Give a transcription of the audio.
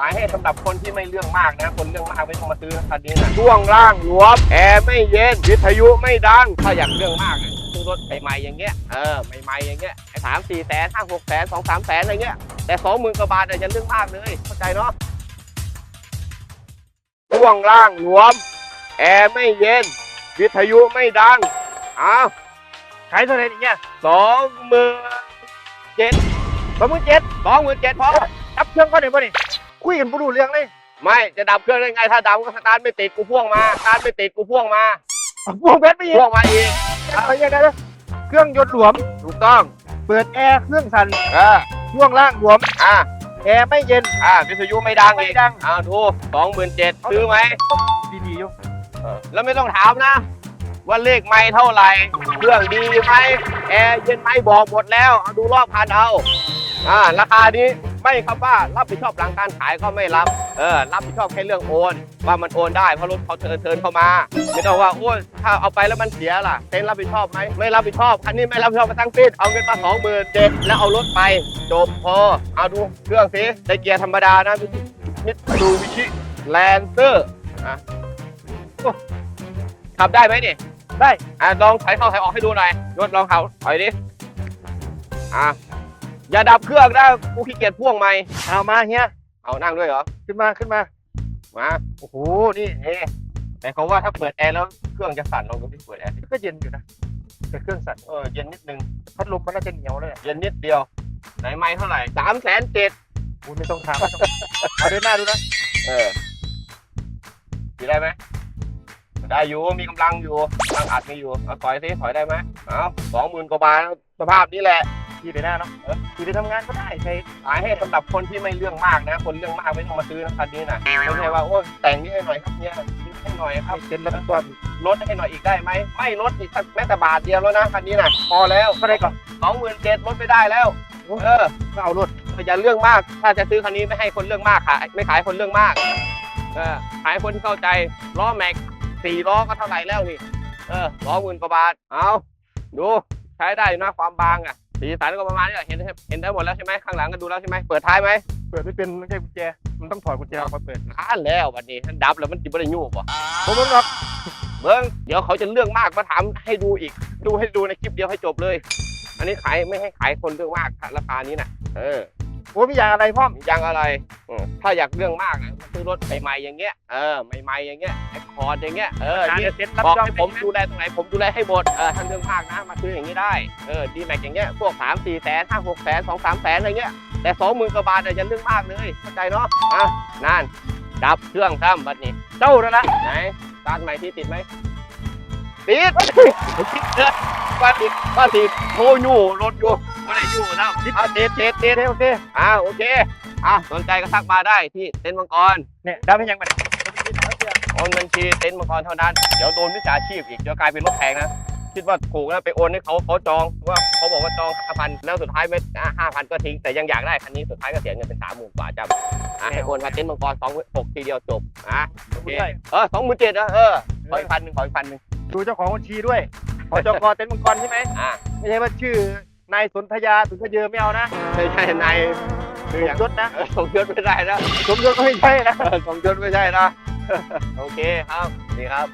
ขายให้สำหรับคนที่ไม่เรื่องมากนะ คนเรื่องมากไม่ต้องมาซื้อคันนี้นะช่วงล่างหลวมแอร์ไม่เย็นวิทยุไม่ดังถ้าอยากเรื่องมากอะซื้อรถใหม่ๆอย่างเงี้ยเออใหม่ๆอย่างเงี้ยสามสี่แสนห้าหกแสนสองสามแสนอะไรเงี้ยแต่สองหมื่นกว่าบาทเนี่ยจะเรื่องมากเลยเข้าใจเนาะช่วงล่างหลวมแอร์ไม่เย็น วิทยุไม่ดังอ้าวขายเท่าไหร่อย่างเงี้ยสองหมื่นเจ็ดสองหมื่นเจ็ดสองหมื่นเจ็ดพอจับเครื่องก่อนเดี๋ยวบ่นี่ คุยกันบ่รู้เรื่องเลยไม่จะดับเครื่องได้ไง ถ้าดับก็สตาร์ทไม่ติดกูพ่วงมาสตาร์ทไม่ติดกูพ่วงมาเอาพวงแบตไปอีกพ่วงมาอีกอะไรยังไงนะเครื่องยนต์หลวม ถูกต้องเปิดแอร์เครื่องสั่นเออช่วงล่างหลวม อ่าแอร์ไม่เย็น อ่าวิทยุไม่ดังไม่อีกดังอ้าวดูสองหมื่นเจ็ดซื้อไหมดีๆอยู่เออแล้วไม่ต้องถามนะ ว่าเลขไม่เท่าไหร่เครื่องดีไหมแอร์เย็นไหมบอกหมดแล้วเอาดูรอบคันเอาอ่าราคานี้ ไม่ครับว่ารับผิดชอบหลังการขายก็ไม่รับ เออ รับผิดชอบแค่เรื่องโอน ว่ามันโอนได้เพราะรถเขาเทินเทินเข้ามาไม่ต้องว่าโอ้ยถ้าเอาไปแล้วมันเสียล่ะเต็นรับผิดชอบไหมไม่รับผิดชอบคันนี้ไม่รับผิดชอบมาตั้งสิ้นเอาเงินมาสองหมื่นเจ็ดแล้วเอารถไปจบพอเอาดูเครื่องสิได้เกียร์ธรรมดานะมิตดูวิชิแลนเซอร์อะโอ้ขับได้ไหมนี่ได้อะลองถอยเข้าถอยออกให้ดูหน่อยยศลองเขาถอยดิอะ อย่าดับเครื่องนะกูขี้เกียจพ่วงไหมเอามาเฮียเอานั่งด้วยเหรอ ขึ้นมาขึ้นมา มา โอ้โห นี่เอ๊ะแต่เขาว่าถ้าเปิดแอร์แล้วเครื่องจะสั่นลองดูที่เปิดแอร์ก็เย็นอยู่นะแต่เครื่องสั่นเออเย็นนิดนึงพัดลมมันน่าจะเหนียวเลยอะเย็นนิดเดียว ไหนไม่เท่าไหร่สามแสนเจ็ดคุณไม่ต้องถามไม่ต้องเอาเดินหน้าดูนะเออดีได้ไหมได้อยู่มีกำลังอยู่กำลังอัดมีอยู่เอาถอยสิถอยได้ไหมเอาสองหมื่นกว่าบาทสภาพนี้แหละ ขี่ไปหน้าเนาะขี่ไปทำงานก็ได้ใช้ขายให้สำหรับคนที่ไม่เรื่องมากนะ คนเรื่องมากไม่ต้องมาซื้อนะคันนี้นะไม่ใช่ว่าโอ้ยแต่งนี่ให้หน่อยครับเนี่ยนี่ให้หน่อยครับเซ็นแล้วตัวลดให้หน่อยอีกได้ไหมไม่ลดอีกสักแม้แต่บาทเดียวแล้วนะคันนี้นะพอแล้วก็ได้ก่อนสองหมื่นเจ็ดลดไม่ได้แล้วเออก็เอารถอย่าเรื่องมาก ถ้าจะซื้อคันนี้ไม่ให้คนเรื่องมากขายไม่ขายคนเรื่องมากเออขายคนที่เข้าใจล้อแม็กสี่ล้อก็เท่าไหร่แล้วนี่เออล้อหมื่นกว่าบาทเอาดูใช้ได้นะความบางอะ สีสันก็ประมาณนี้แหละเห็นเห็นได้หมดแล้วใช่ไหมข้างหลังก็ดูแล้วใช่ไหมเปิดท้ายไหมเปิดไม่เป็นไม่ใช่กุญแจ มันต้องถอดกุญแจออกมาเปิดอ่านแล้ววันนี้ท่านดับแล้วมันจิบได้ยุ่งป่ะผมไม่รับเบิ้งเดี๋ยวเขาจะเรื่องมากมาถามให้ดูอีก ดูให้ดูในคลิปเดียวให้จบเลย อันนี้ขายไม่ให้ขายคนเรื่องมากราคานี้นะเออ โอ้มีอย่างอะไรพ่อมยังอะไรอืมถ้าอยากเรื่องมากนะซื้อรถใหม่ๆอย่างเงี้ยเออใหม่ๆอย่างเงี้ยไอคอร์ดอย่างเงี้ยเออการนี่ เซ็นรับบอกจองให้ผมดูแลตรงไหนผมดูแลให้หมดเออท่านเรื่องมากนะมาซื้ออย่างนี้ได้เออดีแม็กอย่างเงี้ยพวกสามสี่แสนห้าหกแสนสองสามแสนอะไรเงี้ยแต่สองหมื่นกว่าบาทเนี่ยจะเรื่องมากเลยเข้าใจเนาะอะนั่นดับเครื่องซ้ำบัดนี้เจ้าแล้วนะไหนสตาร์ทใหม่ที่ติดไหมติด ว่าติดว่าติดโทรอยู่รถอยู่ ไม่ได้อยู่นะอะติดติดติดโอเคโอเคอ่าโอเคอะสนใจก็ทักมาได้ที่เต็นท์มังกรเนี่ยดับให้ยังไงโอนบัญชีเต็นท์มังกรเท่านั้น เดี๋ยวโดนวิชาชีพอีกเดี๋ยวกลายเป็นรถแพงนะคิดว่าถูกแล้วไปโอนให้เขาเขาจองว่าเขาบอกว่าจองห้าพันแล้วสุดท้ายไม่ห้าพันก็ทิ้งแต่ยังอยากได้คันนี้สุดท้ายก็เสียเงินเป็นสามหมื่นกว่าจำอะให้โอนมาเต็นท์มังกรสองหกทีเดียวจบอะโอเคเออสองหมื่นเจ็ดนะเออขออีกพันหนึ่งขออีกพันหนึ่งดูเจ้าของบัญชีด้วยขอจกเต็นท์มังกรใช่ไหมอะไม่ใช่ว่าชื่อ นายสนธยาสุนทรเยอไม่เอานะไม่ใช่นายคืออย่างยศนะเออสมยศไม่ได้นะสมยศก็ไม่ใช่นะเออสมยศไม่ใช่นะ โอเคครับ นี่ครับ